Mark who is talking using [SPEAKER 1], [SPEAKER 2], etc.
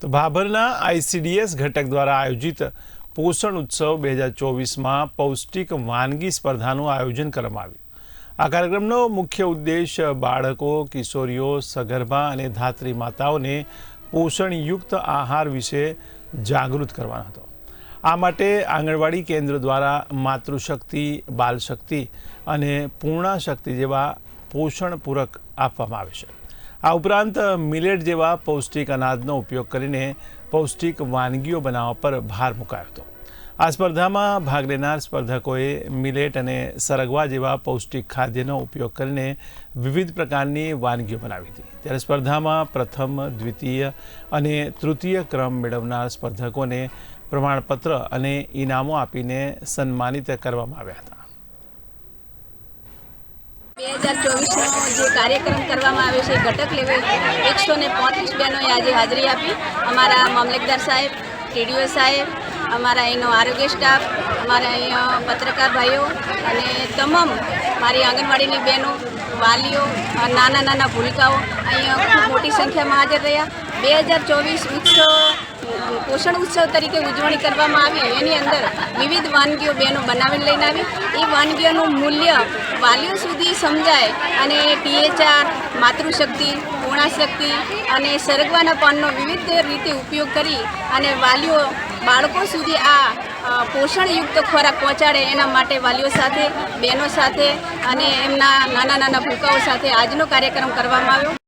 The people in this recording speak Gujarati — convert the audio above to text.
[SPEAKER 1] તો ભાભરના આઈસીડીએસ ઘટક દ્વારા આયોજિત પોષણ ઉત્સવ બે હજાર ચોવીસમાં પૌષ્ટિક વાનગી સ્પર્ધાનું આયોજન કરવામાં આવ્યું. આ કાર્યક્રમનો મુખ્ય ઉદ્દેશ બાળકો, કિશોરીઓ, સગર્ભા અને ધાત્રી માતાઓને પોષણયુક્ત આહાર વિશે જાગૃત કરવાનો હતો. આ માટે આંગણવાડી કેન્દ્ર દ્વારા માતૃશક્તિ, બાલશક્તિ અને પૂર્ણાશક્તિ જેવા પોષણ પૂરક આપવામાં આવે છે. આ ઉપરાંત મિલેટ જેવા પૌષ્ટિક અનાજનો ઉપયોગ કરીને પૌષ્ટિક વાનગીઓ બનાવવા પર ભાર મુકાયો હતો. આ સ્પર્ધામાં ભાગ લેનાર સ્પર્ધકોએ મિલેટ અને સરગવા જેવા પૌષ્ટિક ખાદ્યનો ઉપયોગ કરીને વિવિધ પ્રકારની વાનગીઓ બનાવી હતી. ત્યારે સ્પર્ધામાં પ્રથમ, દ્વિતીય અને તૃતીય ક્રમ મેળવનાર સ્પર્ધકોને પ્રમાણપત્ર અને ઇનામો આપીને સન્માનિત કરવામાં આવ્યા હતા.
[SPEAKER 2] બે હજાર ચોવીસનો જે કાર્યક્રમ કરવામાં આવ્યો છે, ઘટક લેવલ એકસો ને પોત્રીસ બહેનોએ આજે હાજરી આપી. અમારા મામલતદાર સાહેબ ટીડીઓ સાહેબ, અમારા અહીંનો આરોગ્ય સ્ટાફ, અમારા અહીંયા પત્રકાર ભાઈઓ અને તમામ મારી આંગણવાડીની બહેનો, વાલીઓ નાના નાના ભૂલકાઓ અહીંયા ખૂબ મોટી સંખ્યામાં હાજર રહ્યા. બે હજાર ચોવીસ ઉત્સવ પોષણ ઉત્સવ તરીકે ઉજવણી કરવામાં આવી એની અંદર વિવિધ વાનગીઓ બહેનો બનાવીને લઈને આવી. એ વાનગીઓનું મૂલ્ય વાલીઓ સુધી સમજાય અને ટીએચઆર માતૃશક્તિ, પૂર્ણાશક્તિ અને સરગવાના પાનનો વિવિધ રીતે ઉપયોગ કરી અને વાલીઓ, બાળકો સુધી આ પોષણયુક્ત ખોરાક પહોંચાડે એના માટે વાલીઓ સાથે બહેનો સાથે અને એમના નાના નાના ભૂકાઓ સાથે આજનો કાર્યક્રમ કરવામાં આવ્યો.